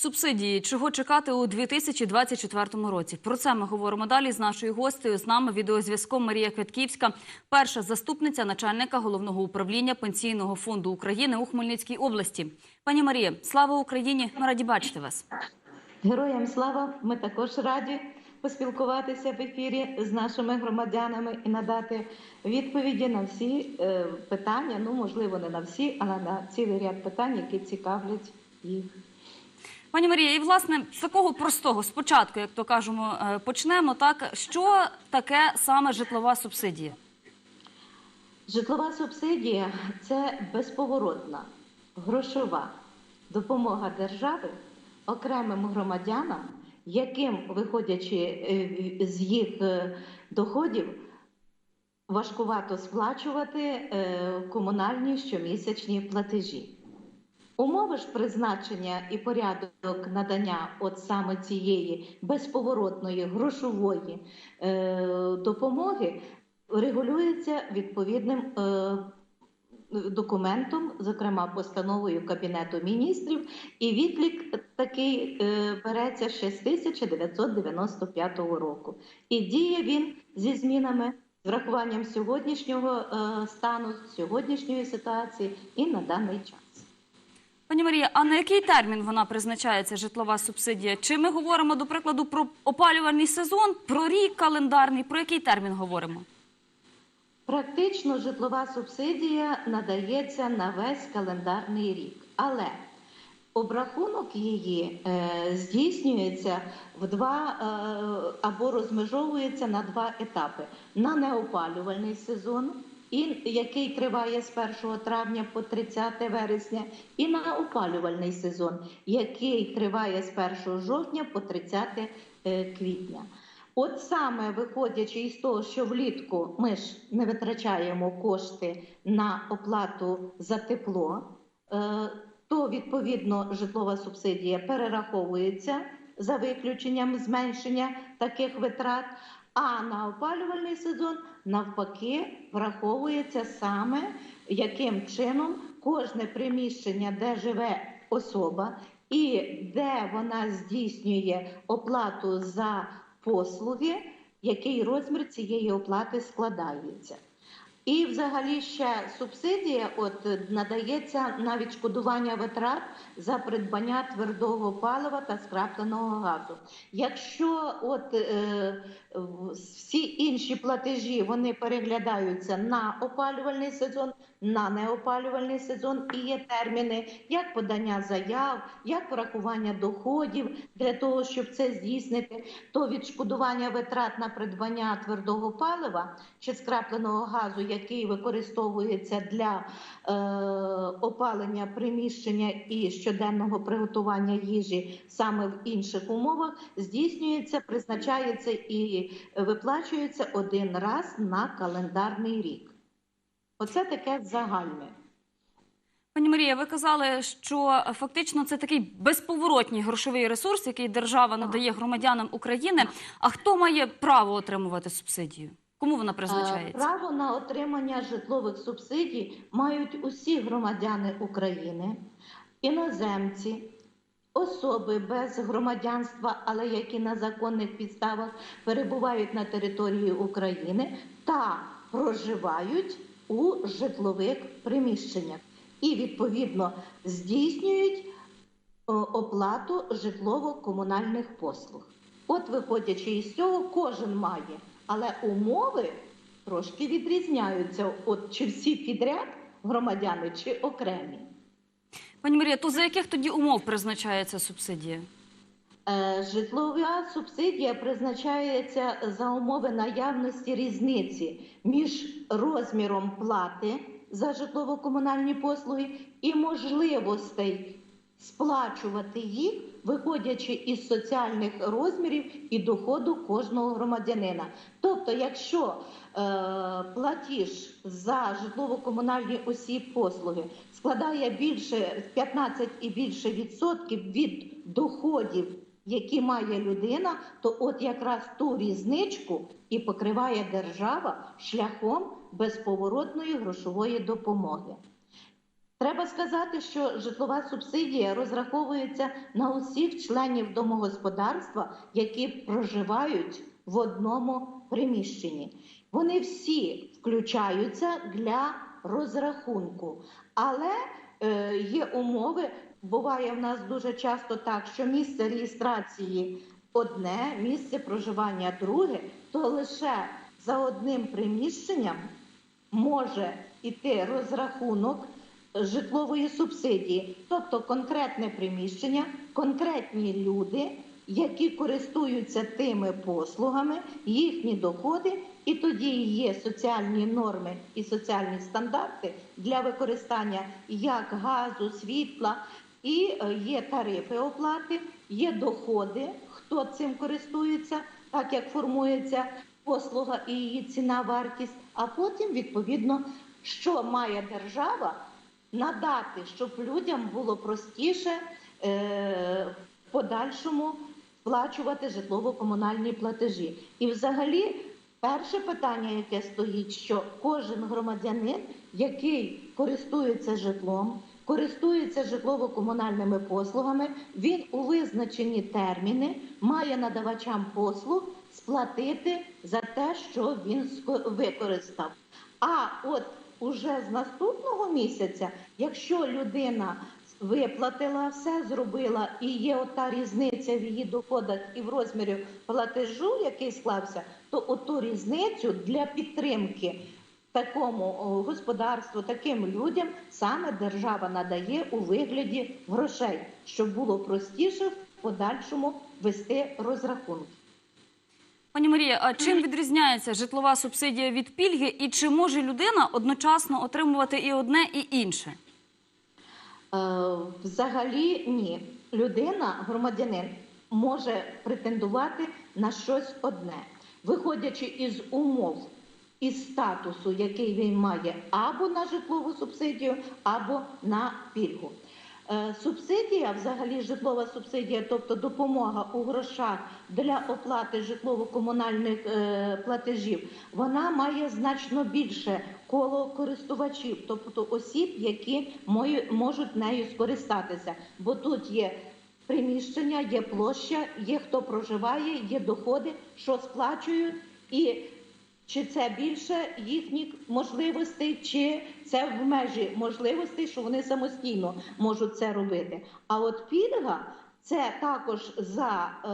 Субсидії, чого чекати у 2024 році? Про це ми говоримо далі з нашою гостею. З нами відеозв'язком Марія Квітківська, перша заступниця начальника головного управління пенсійного фонду України у Хмельницькій області. Пані Марія, слава Україні! Ми раді бачити вас. Героям слава! Ми також раді поспілкуватися в ефірі з нашими громадянами і надати відповіді на всі е, питання. Ну, можливо, не на всі, але на цілий ряд питань, які цікавлять їх. Пані Марія, і власне з такого простого спочатку, як то кажемо, е, почнемо. Так що таке саме житлова субсидія? Житлова субсидія це безповоротна грошова допомога держави окремим громадянам, яким, виходячи е, з їх е, доходів, важкувато сплачувати е, комунальні щомісячні платежі. Умови ж призначення і порядок надання от саме цієї безповоротної грошової е, допомоги регулюється відповідним е, документом, зокрема постановою Кабінету міністрів, і відлік такий е, береться ще з 1995 року. І діє він зі змінами з врахуванням сьогоднішнього е, стану, сьогоднішньої ситуації і на даний час. Пані Марія, а на який термін вона призначається житлова субсидія? Чи ми говоримо, до прикладу, про опалювальний сезон, про рік календарний? Про який термін говоримо? Практично житлова субсидія надається на весь календарний рік, але обрахунок її е, здійснюється в два е, або розмежовується на два етапи: на неопалювальний сезон, і який триває з 1 травня по 30 вересня, і на опалювальний сезон, який триває з 1 жовтня по 30 е, квітня. От саме виходячи із того, що влітку ми ж не витрачаємо кошти на оплату за тепло, е, то відповідно житлова субсидія перераховується за виключенням зменшення таких витрат. А на опалювальний сезон навпаки враховується саме яким чином кожне приміщення, де живе особа, і де вона здійснює оплату за послуги, який розмір цієї оплати складається. І, взагалі, ще субсидія от надається на відшкодування витрат за придбання твердого палива та скрапленого газу. Якщо от е, всі інші платежі вони переглядаються на опалювальний сезон, на неопалювальний сезон і є терміни як подання заяв, як врахування доходів для того, щоб це здійснити, то відшкодування витрат на придбання твердого палива чи скрапленого газу, який використовується для е, опалення приміщення і щоденного приготування їжі саме в інших умовах, здійснюється, призначається і виплачується один раз на календарний рік. Оце таке загальне. Пані Марія, ви казали, що фактично це такий безповоротній грошовий ресурс, який держава надає громадянам України. А хто має право отримувати субсидію? Кому вона Е, призначається? Право на отримання житлових субсидій мають усі громадяни України, іноземці, особи без громадянства, але які на законних підставах перебувають на території України та проживають у житлових приміщеннях і відповідно здійснюють оплату житлово-комунальних послуг. От, виходячи із цього, кожен має, але умови трошки відрізняються. От чи всі підряд громадяни, чи окремі. Пані Марія, то за яких тоді умов призначається субсидія? Е, Житлова субсидія призначається за умови наявності різниці між розміром плати за житлово-комунальні послуги і можливостей сплачувати їх, виходячи із соціальних розмірів і доходу кожного громадянина. Тобто, якщо е, платіж за житлово-комунальні усі послуги складає більше 15 і більше відсотків від доходів, які має людина, то от якраз ту різничку і покриває держава шляхом безповоротної грошової допомоги. Треба сказати, що житлова субсидія розраховується на усіх членів домогосподарства, які проживають в одному приміщенні. Вони всі включаються для розрахунку, але е, є умови. Буває в нас дуже часто так, що місце реєстрації одне, місце проживання друге, то лише за одним приміщенням може йти розрахунок житлової субсидії, тобто конкретне приміщення, конкретні люди, які користуються тими послугами, їхні доходи, і тоді є соціальні норми і соціальні стандарти для використання як газу, світла, і е, є тарифи оплати, є доходи, хто цим користується, так як формується послуга і її ціна, вартість, а потім відповідно, що має держава надати, щоб людям було простіше е, в подальшому сплачувати житлово-комунальні платежі. І взагалі. Перше питання, яке стоїть, що кожен громадянин, який користується житлом, користується житлово-комунальними послугами, він у визначені терміни має надавачам послуг сплатити за те, що він використав. А от уже з наступного місяця, якщо людина виплатила все, зробила, і є ота різниця в її доходах і в розмірі платежу, який склався, то оту різницю для підтримки такому господарству, таким людям саме держава надає у вигляді грошей, щоб було простіше в подальшому вести розрахунки. Пані Марія, а чим відрізняється житлова субсидія від пільги, і чи може людина одночасно отримувати і одне, і інше? Е, Взагалі ні. Людина, громадянин, може претендувати на щось одне, виходячи із умов із статусу, який він має або на житлову субсидію, або на пільгу. Е, Субсидія, взагалі житлова субсидія, тобто допомога у грошах для оплати житлово-комунальних е, платежів, вона має значно більше коло користувачів, тобто осіб, які можуть нею скористатися. Бо тут є приміщення, є площа, є хто проживає, є доходи, що сплачують і чи це більше їхніх можливостей, чи це в межі можливостей, що вони самостійно можуть це робити. А от пільга це також за е,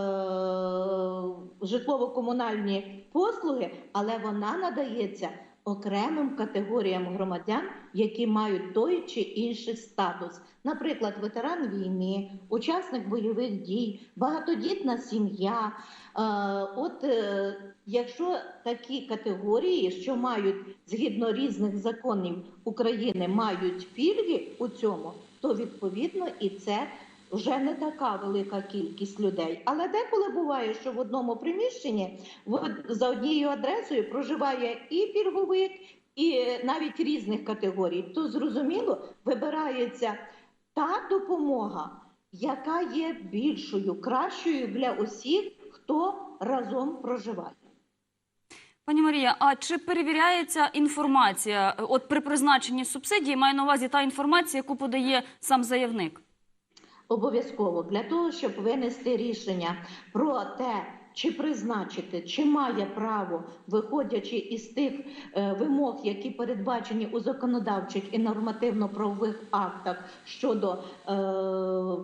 житлово-комунальні послуги, але вона надається окремим категоріям громадян, які мають той чи інший статус. Наприклад, ветеран війни, учасник бойових дій, багатодітна сім'я. Е, От е, якщо такі категорії, що мають згідно різних законів України, мають пільги у цьому, то відповідно і це вже не така велика кількість людей. Але деколи буває, що в одному приміщенні за однією адресою проживає і пільговик, і навіть різних категорій. То зрозуміло вибирається та допомога, яка є більшою, кращою для усіх, хто разом проживає. Пані Марія, а чи перевіряється інформація? От при призначенні субсидії маю на увазі та інформація, яку подає сам заявник. Обов'язково. Для того, щоб винести рішення про те, чи призначити, чи має право, виходячи із тих е, вимог, які передбачені у законодавчих і нормативно-правових актах щодо е,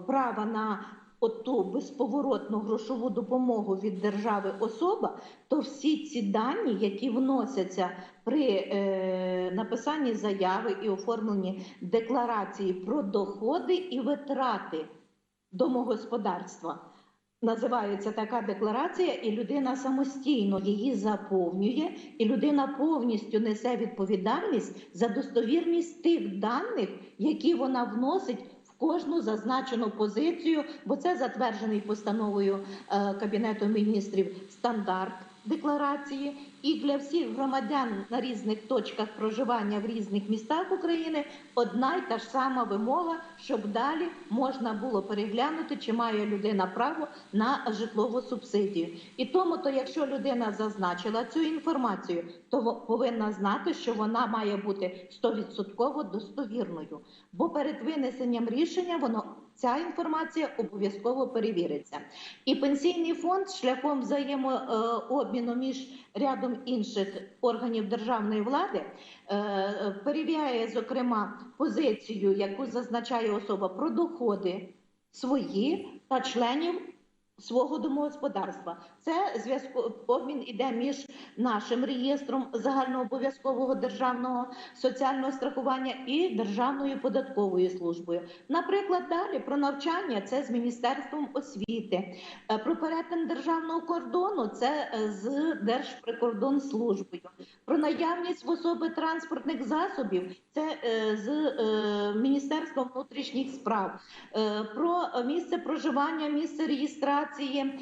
права на оту безповоротну грошову допомогу від держави особа, то всі ці дані, які вносяться при е, написанні заяви і оформленні декларації про доходи і витрати домогосподарства. Називається така декларація, і людина самостійно її заповнює, і людина повністю несе відповідальність за достовірність тих даних, які вона вносить кожну зазначену позицію, бо це затверджений постановою е, Кабінету міністрів стандарт декларації, і для всіх громадян на різних точках проживання в різних містах України одна й та ж сама вимога, щоб далі можна було переглянути, чи має людина право на житлову субсидію. І тому, то якщо людина зазначила цю інформацію, то повинна знати, що вона має бути 100% достовірною. Бо перед винесенням рішення воно ця інформація обов'язково перевіриться. І пенсійний фонд шляхом взаємообміну між рядом інших органів державної влади е, перевіряє, зокрема, позицію, яку зазначає особа про доходи свої та членів свого домогосподарства. Це зв'язку обмін іде між нашим реєстром загальнообов'язкового державного соціального страхування і Державною податковою службою. Наприклад, далі про навчання це з Міністерством освіти, Е, про перетин державного кордону це е, з Держприкордонслужбою, про наявність в особи транспортних засобів це е, з Міністерством внутрішніх справ, про місце проживання, місце реєстрації,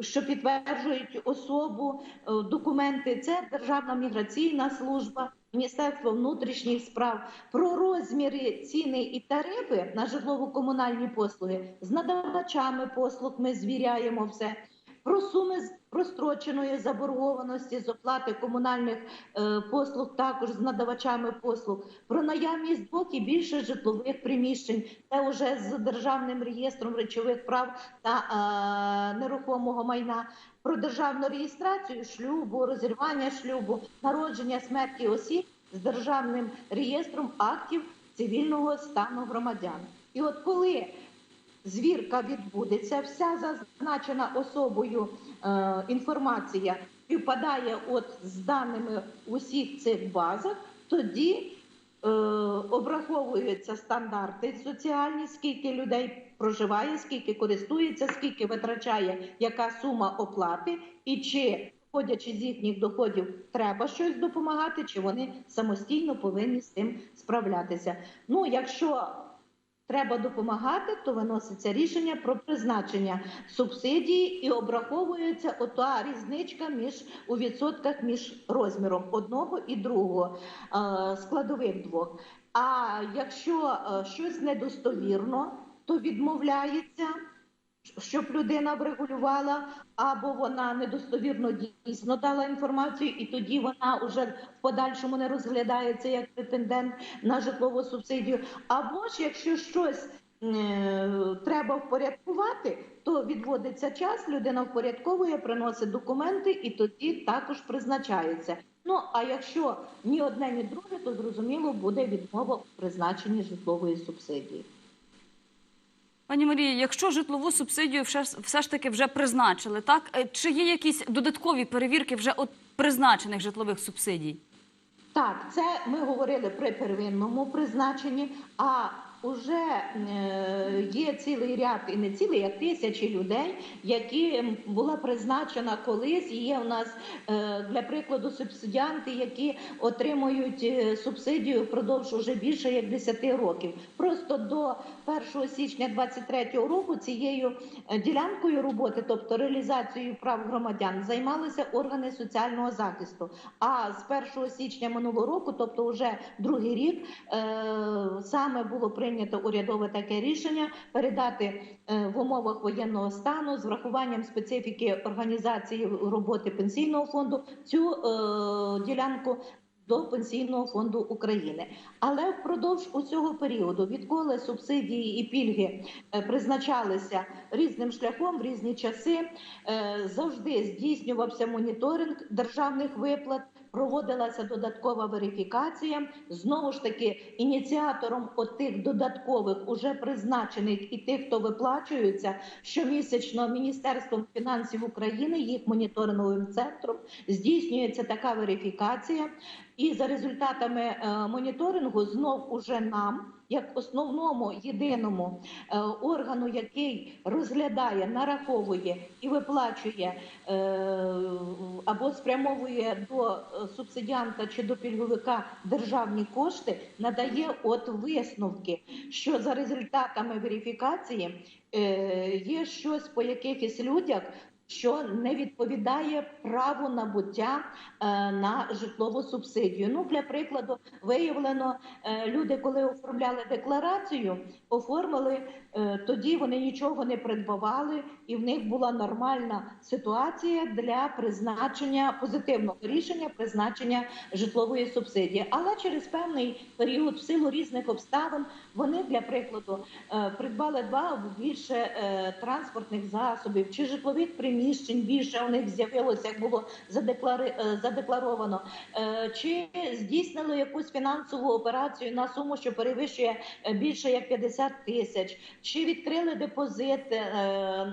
що підтверджують особу, е, документи. Це Державна міграційна служба. Міністерство внутрішніх справ про розміри ціни і тарифи на житлово-комунальні послуги з надавачами послуг ми звіряємо все. Про суми простроченої заборгованості з оплати комунальних е, послуг, також з надавачами послуг, про наявність двох більше житлових приміщень, це вже з державним реєстром речових прав та е, нерухомого майна, про державну реєстрацію шлюбу, розірвання шлюбу, народження смерті осіб з державним реєстром актів цивільного стану громадян. І от коли звірка відбудеться, вся зазначена особою е, інформація співпадає з даними усіх цих базах, тоді е, обраховуються стандарти соціальні, скільки людей проживає, скільки користується, скільки витрачає, яка сума оплати, і чи виходячи з їхніх доходів, треба щось допомагати, чи вони самостійно повинні з цим справлятися. Ну, якщо треба допомагати, то виноситься рішення про призначення субсидії і обраховується ота різничка між у відсотках між розміром одного і другого е, складових двох. А якщо е, щось недостовірно, то відмовляється. Щоб людина врегулювала, або вона недостовірно дійсно дала інформацію, і тоді вона вже в подальшому не розглядається як претендент на житлову субсидію. Або ж якщо щось е, треба впорядкувати, то відводиться час, людина впорядковує, приносить документи, і тоді також призначається. Ну а якщо ні одне, ні друге, то зрозуміло буде відмова у призначенні житлової субсидії. Пані Марія, якщо житлову субсидію все, ж- таки вже призначили, так е, чи є якісь додаткові перевірки вже от призначених житлових субсидій? Так, це ми говорили при первинному призначенні, а вже е, є цілий ряд, і не цілий, а тисячі людей, які була призначена колись. Є у нас е, для прикладу субсидіанти, які отримують е, субсидію впродовж уже більше як 10 років. Просто до 1 січня 2023 року цією ділянкою роботи, тобто реалізацією прав громадян, займалися органи соціального захисту. А з 1 січня минулого року, тобто вже другий рік, саме було прийнято урядове таке рішення передати е, в умовах воєнного стану з врахуванням специфіки організації роботи пенсійного фонду цю е, ділянку. До пенсійного фонду України, але впродовж усього періоду, відколи субсидії і пільги е, призначалися різним шляхом в різні часи, завжди здійснювався моніторинг державних виплат. Проводилася додаткова верифікація. Знову ж таки, ініціатором отих додаткових уже призначених і тих, хто виплачується щомісячно Міністерством фінансів України, їх моніторинговим центром здійснюється така верифікація. І за результатами е, моніторингу знов уже нам, як основному єдиному е, органу, який розглядає, нараховує і виплачує е, або спрямовує до е, субсидіанта чи до пільговика державні кошти, надає от висновки, що за результатами верифікації є щось по якихось людях. Що не відповідає праву набуття е, на житлову субсидію. Ну, для прикладу, виявлено, е, люди, коли оформляли декларацію, оформили е, тоді вони нічого не придбавали, і в них була нормальна ситуація для призначення позитивного рішення призначення житлової субсидії. Але через певний період, в силу різних обставин, вони для прикладу придбали два або більше транспортних засобів чи житлових приміщень. Більше у них з'явилося, як було е, задекларовано, е, чи здійснили якусь фінансову операцію на суму, що перевищує е, більше як 50 тисяч, чи відкрили депозит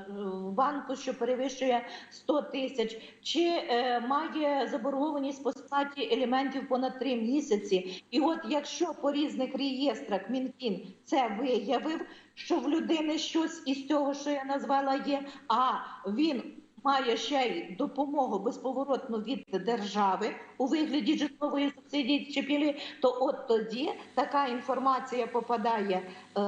в банку, що перевищує 100 тисяч, чи має заборгованість по сплаті елементів понад 3 місяці. І от якщо по різних реєстрах Мінфін це виявив, що в людини щось із цього, що я назвала, є, а він має ще й допомогу безповоротну від держави у вигляді житлової субсидії чи пілі, то от тоді така інформація попадає е,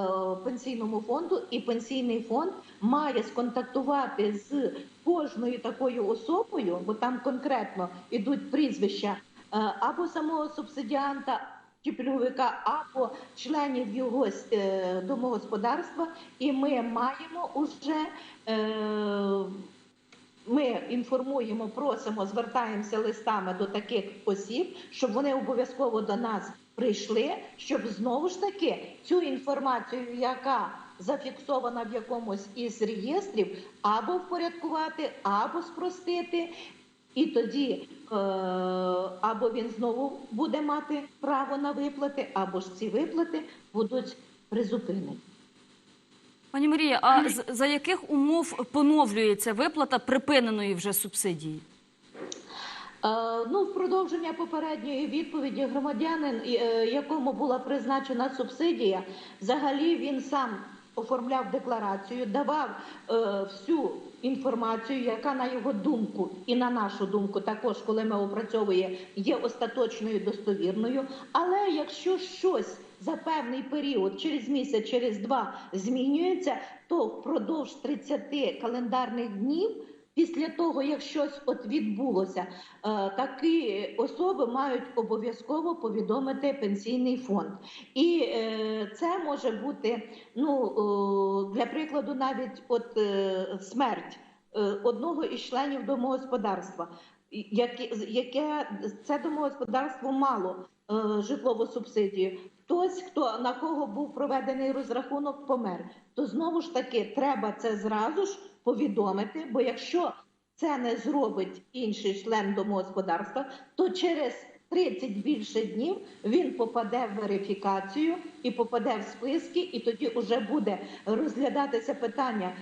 пенсійному фонду, і пенсійний фонд має сконтактувати з кожною такою особою, бо там конкретно ідуть прізвища е, або самого субсидіанта. Чи або членів його е, домогосподарства, і ми маємо уже е, ми інформуємо, просимо, звертаємося листами до таких осіб, щоб вони обов'язково до нас прийшли, щоб знову ж таки цю інформацію, яка зафіксована в якомусь із реєстрів, або впорядкувати, або спростити. І тоді е, або він знову буде мати право на виплати, або ж ці виплати будуть призупинені. Пані Марія, а за яких умов поновлюється виплата припиненої вже субсидії? Е, Ну, в продовження попередньої відповіді громадянин, е, якому була призначена субсидія, взагалі він сам оформляв декларацію, давав всю інформацію, яка на його думку і на нашу думку, також коли ми опрацьовуємо, є остаточною достовірною. Але якщо щось за певний період, через місяць, через два змінюється, то впродовж 30 календарних днів. Після того, як щось от відбулося, е, такі особи мають обов'язково повідомити пенсійний фонд, і е, це може бути ну е, для прикладу, навіть от смерть одного із членів домогосподарства, яке, це домогосподарство мало житлову субсидію. Хтось, хто на кого був проведений розрахунок, помер. То знову ж таки треба це зразу ж повідомити, бо якщо це не зробить інший член домогосподарства, то через 30 більше днів він попаде в верифікацію і попаде в списки, і тоді вже буде розглядатися питання.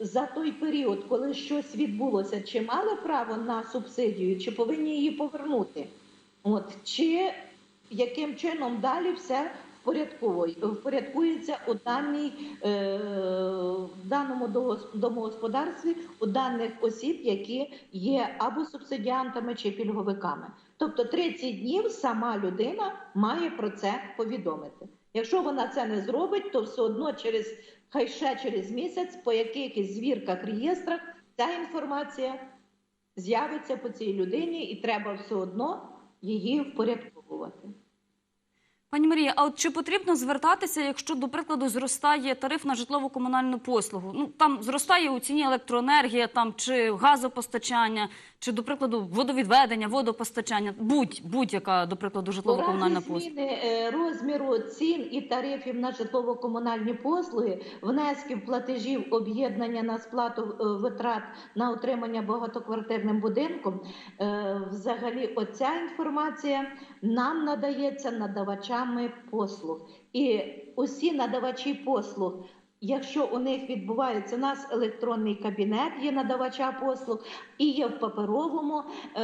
За той період, коли щось відбулося, чи мали право на субсидію, чи повинні її повернути? От чи яким чином далі все впорядкується у даній е, в даному домогосподарстві у даних осіб, які є або субсидіантами чи пільговиками. Тобто 30 днів сама людина має про це повідомити. Якщо вона це не зробить, то все одно через хай ще через місяць по якихось звірках реєстрах ця інформація з'явиться по цій людині, і треба все одно її впорядковувати. Пані Марія, а от чи потрібно звертатися, якщо, до прикладу, зростає тариф на житлово-комунальну послугу? Ну там зростає у ціні електроенергія, там чи газопостачання, чи, до прикладу, водовідведення, водопостачання, будь будь-яка, до прикладу, житлово-комунальна послуга. зміни е, розміру цін і тарифів на житлово-комунальні послуги, внесків платежів об'єднання на сплату е, витрат на утримання багатоквартирним будинком, е, взагалі оця інформація нам надається надавачами послуг. І усі надавачі послуг. Якщо у них відбувається у нас електронний кабінет, є надавача послуг, і є в паперовому е,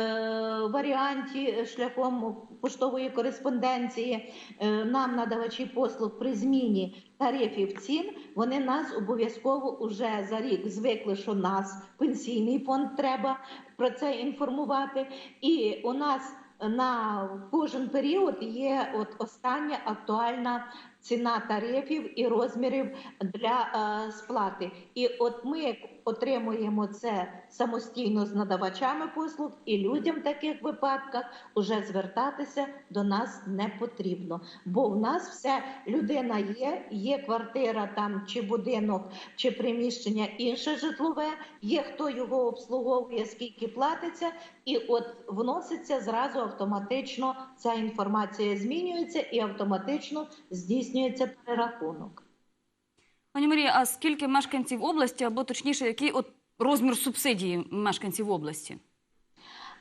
варіанті шляхом поштової кореспонденції, е, нам надавачі послуг при зміні тарифів цін, вони нас обов'язково уже за рік звикли, що нас пенсійний фонд треба про це інформувати. І у нас на кожен період є от остання актуальна ціна тарифів і розмірів для е, сплати. І от ми отримуємо це самостійно з надавачами послуг, і людям в таких випадках уже звертатися до нас не потрібно. Бо в нас все людина є, є квартира там чи будинок, чи приміщення інше житлове, є хто його обслуговує, скільки платиться, і от вноситься зразу автоматично ця інформація змінюється і автоматично здійснюється перерахунок. Пані Марія, а скільки мешканців області, або точніше, який от розмір субсидії мешканців області?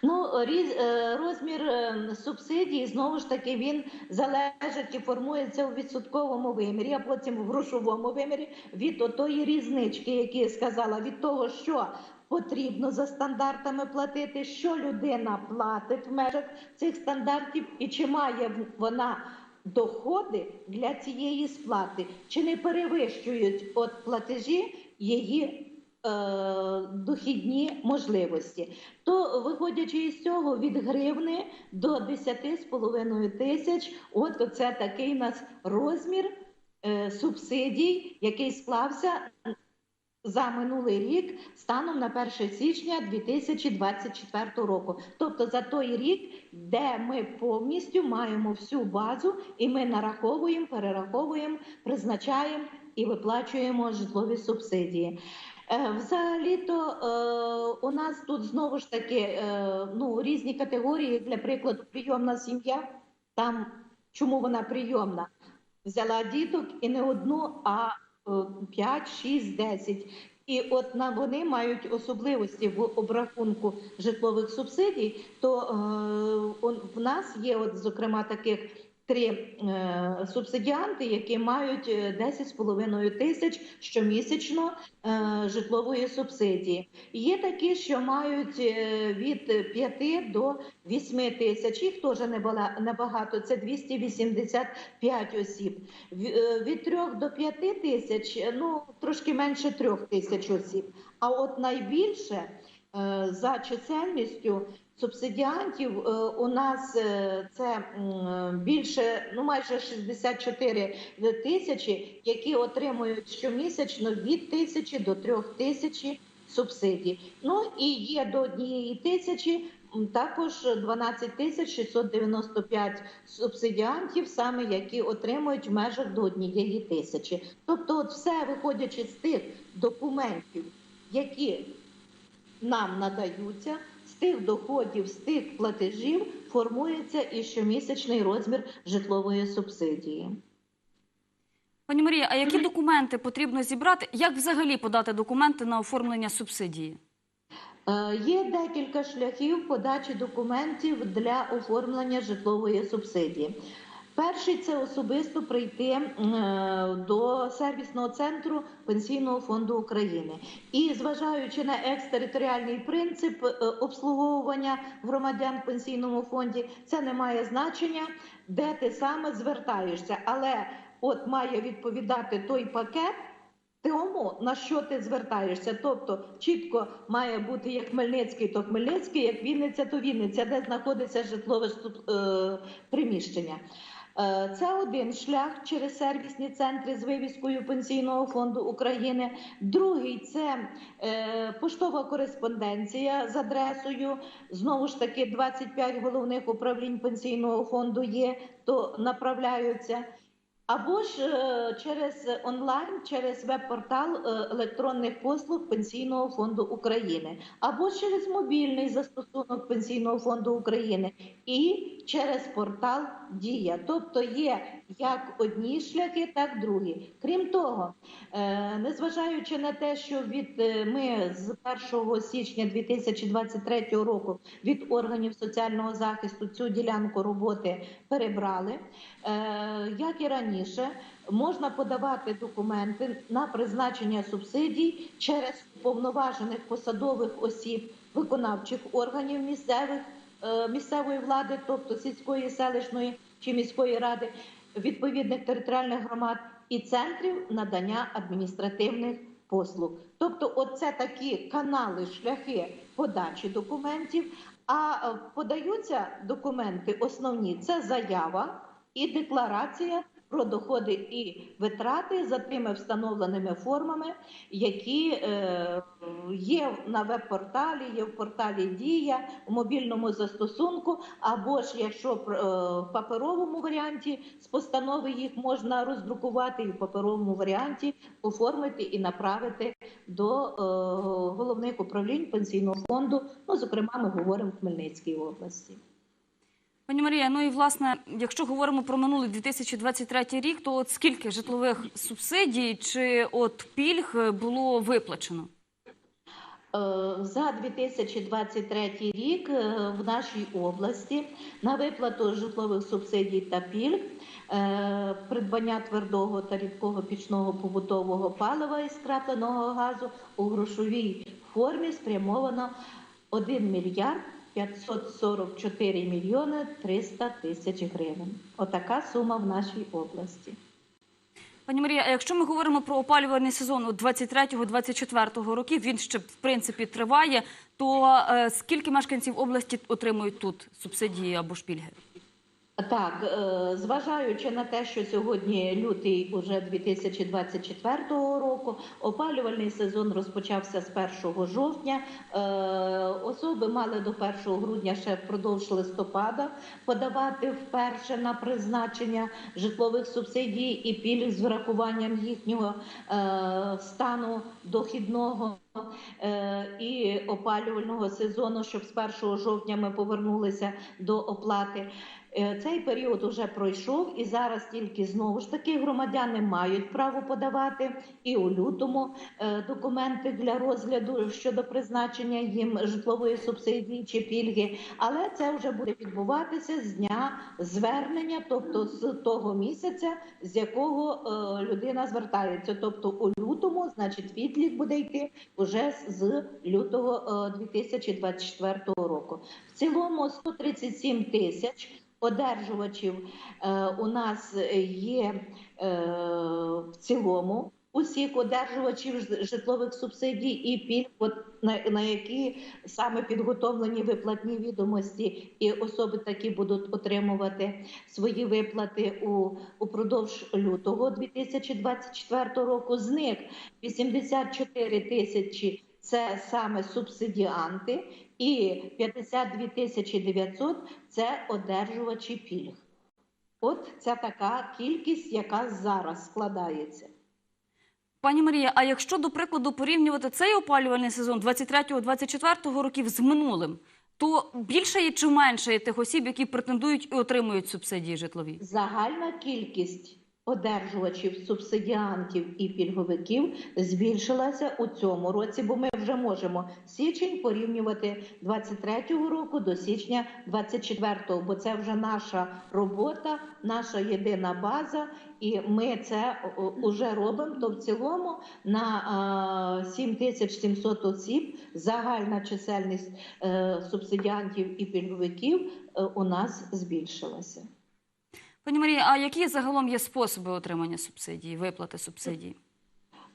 Ну, різ- е, розмір е, субсидії знову ж таки він залежить і формується у відсотковому вимірі, а потім в грошовому вимірі від отої різнички, які я сказала, від того, що потрібно за стандартами платити, що людина платить в межах цих стандартів, і чи має вона доходи для цієї сплати, чи не перевищують от платежі її е, дохідні можливості. То, виходячи із цього, від гривни до 10,5 тисяч, от це такий у нас розмір е, субсидій, який склався за минулий рік станом на 1 січня 2024 року. Тобто за той рік, де ми повністю маємо всю базу, і ми нараховуємо, перераховуємо, призначаємо і виплачуємо житлові субсидії. Е, Взагалі-то е, у нас тут знову ж таки е, ну, різні категорії. Для прикладу, прийомна сім'я. Там чому вона прийомна? Взяла діток і не одну, а 5, 6, 10. І от вони мають особливості в обрахунку житлових субсидій. То е, в нас є, от зокрема, таких три е, субсидіанти, які мають е, 10,5 тисяч щомісячно е, житлової субсидії. Є такі, що мають е, від 5 до 8 тисяч. Їх теж небагато. Це 285 осіб. Е, Від 3 до 5 тисяч, е, ну трошки менше 3 тисяч осіб. А от найбільше е, за чисельністю субсидіантів е, у нас е, це більше, ну майже 64 тисячі, які отримують щомісячно від тисячі до трьох тисячі субсидій. Ну і є до однієї тисячі також 12 тисяч 695 субсидіантів, саме які отримують в межах до однієї тисячі. Тобто, от все виходячи з тих документів, які нам надаються, тих доходів, з тих платежів формується і щомісячний розмір житлової субсидії. Пані Марія, а які документи потрібно зібрати? Як взагалі подати документи на оформлення субсидії? Е, Є декілька шляхів подачі документів для оформлення житлової субсидії. Перший це особисто прийти е, до сервісного центру Пенсійного фонду України. І зважаючи на екстериторіальний принцип е, обслуговування громадян в пенсійному фонді, це не має значення, де ти саме звертаєшся, але от має відповідати той пакет. Тому на що ти звертаєшся? Тобто чітко має бути як Хмельницький, то Хмельницький, як Вінниця, то Вінниця, де знаходиться житлове е, приміщення. Е, Це один шлях через сервісні центри з вивіскою Пенсійного фонду України. Другий це е, поштова кореспонденція з адресою. Знову ж таки, 25 головних управлінь пенсійного фонду є, то направляються. Або ж е, через онлайн, через веб-портал електронних послуг Пенсійного фонду України, або через мобільний застосунок Пенсійного фонду України і через портал Дія. Тобто є як одні шляхи, так другі. Крім того, е, незважаючи на те, що від е, ми з 1 січня 2023 року від органів соціального захисту цю ділянку роботи перебрали, е, як і раніше, можна подавати документи на призначення субсидій через уповноважених посадових осіб виконавчих органів місцевих місцевої влади, тобто сільської, селищної чи міської ради, відповідних територіальних громад і центрів надання адміністративних послуг. Тобто, оце такі канали, шляхи подачі документів. А е, подаються документи основні це заява і декларація про доходи і витрати за тими встановленими формами, які е, є на веб-порталі, є в порталі Дія, в мобільному застосунку, або ж якщо е, в паперовому варіанті з постанови їх можна роздрукувати і в паперовому варіанті оформити і направити до е, головних управлінь пенсійного фонду. Ну, зокрема, ми говоримо в Хмельницькій області. Пані Марія, ну і власне, якщо говоримо про минулий 2023 рік, то от скільки житлових субсидій чи от пільг було виплачено? Е, За 2023 рік е, в нашій області на виплату житлових субсидій та пільг, е, придбання твердого та рідкого пічного побутового палива і скрапленого газу у грошовій формі спрямовано 1 мільярд 544 мільйони 300 тисяч гривень. Отака сума в нашій області. Пані Марія, а якщо ми говоримо про опалювальний сезон 23-24 років, він ще в принципі триває. То е, скільки мешканців області отримують тут субсидії або ж пільги? Так, е, зважаючи на те, що сьогодні лютий уже 2024 року, опалювальний сезон розпочався з 1 жовтня. Е, Особи мали до 1 грудня ще впродовж листопада подавати вперше на призначення житлових субсидій і пільг з врахуванням їхнього е, стану дохідного. І опалювального сезону, щоб з 1 жовтня ми повернулися до оплати. Е, Цей період уже пройшов, і зараз тільки знову ж таки громадяни мають право подавати і у лютому е, документи для розгляду щодо призначення їм житлової субсидії чи пільги. Але це вже буде відбуватися з дня звернення, тобто з того місяця, з якого е, людина звертається. Тобто у лютому, значить, відлік буде йти вже з лютого е, 2024 року. В цілому 137 тисяч одержувачів е, у нас є е, в цілому. Усіх одержувачів житлових субсидій і пільг, на, які саме підготовлені виплатні відомості, і особи такі будуть отримувати свої виплати упродовж лютого 2024 року. З них 84 тисячі це саме субсидіанти, і 52 тисячі 900 – це одержувачі пільг. От це така кількість, яка зараз складається. Пані Марія, а якщо до прикладу порівнювати цей опалювальний сезон 23-24 років з минулим, то більше є чи менше є тих осіб, які претендують і отримують субсидії житлові? Загальна кількість одержувачів, субсидіантів і пільговиків збільшилася у цьому році, бо ми вже можемо січень порівнювати 23-го року до січня 24-го, бо це вже наша робота, наша єдина база, і ми це вже робимо. То в цілому на е, 7700 осіб загальна чисельність е, субсидіантів і пільговиків е, у нас збільшилася. Пані Марія, а які загалом є способи отримання субсидії, виплати субсидії?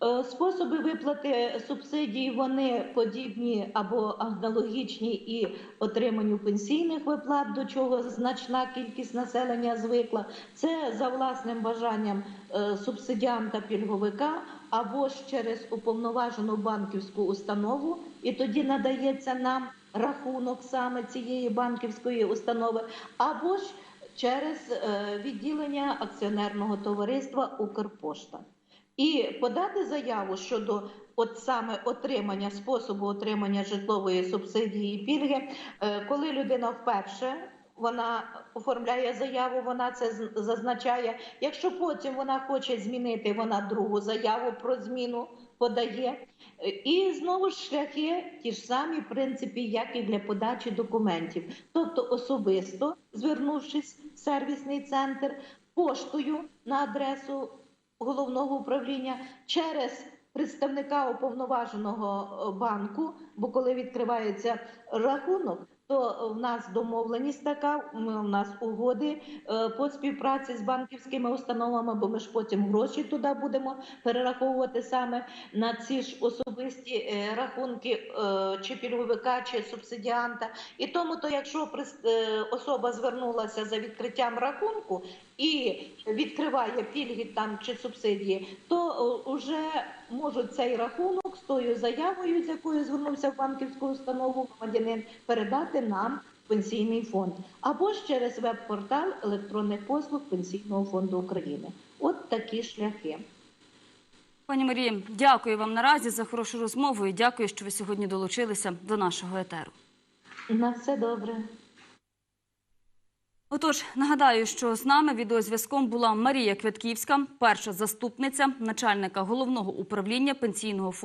Е, Способи виплати субсидій вони подібні або аналогічні і отриманню пенсійних виплат, до чого значна кількість населення звикла. Це за власним бажанням е, субсидіанта пільговика або ж через уповноважену банківську установу, і тоді надається нам рахунок саме цієї банківської установи, або ж через е, відділення акціонерного товариства Укрпошта. І подати заяву щодо от саме отримання способу отримання житлової субсидії і пільги, е, коли людина вперше вона оформляє заяву, вона це зазначає. Якщо потім вона хоче змінити, вона другу заяву про зміну подає. І знову ж шляхи ті ж самі, в принципі, як і для подачі документів. Тобто особисто звернувшись в сервісний центр, поштою на адресу головного управління через представника уповноваженого е, банку, бо коли відкривається рахунок, то в нас домовленість така. Ми у нас угоди е, по співпраці з банківськими установами, бо ми ж потім гроші туди будемо перераховувати саме на ці ж особисті е, рахунки е, чи пільговика, чи субсидіанта. І тому, то якщо особа звернулася за відкриттям рахунку і відкриває пільги там чи субсидії, то вже можуть цей рахунок з тою заявою, з якою звернувся в банківську установу громадянин, передати нам пенсійний фонд або ж через веб-портал електронних послуг Пенсійного фонду України. От такі шляхи. Пані Марії, дякую вам наразі за хорошу розмову і дякую, що ви сьогодні долучилися до нашого етеру. На все добре. Отож, нагадаю, що з нами відеозв'язком була Марія Квятківська, перша заступниця начальника головного управління пенсійного фонду.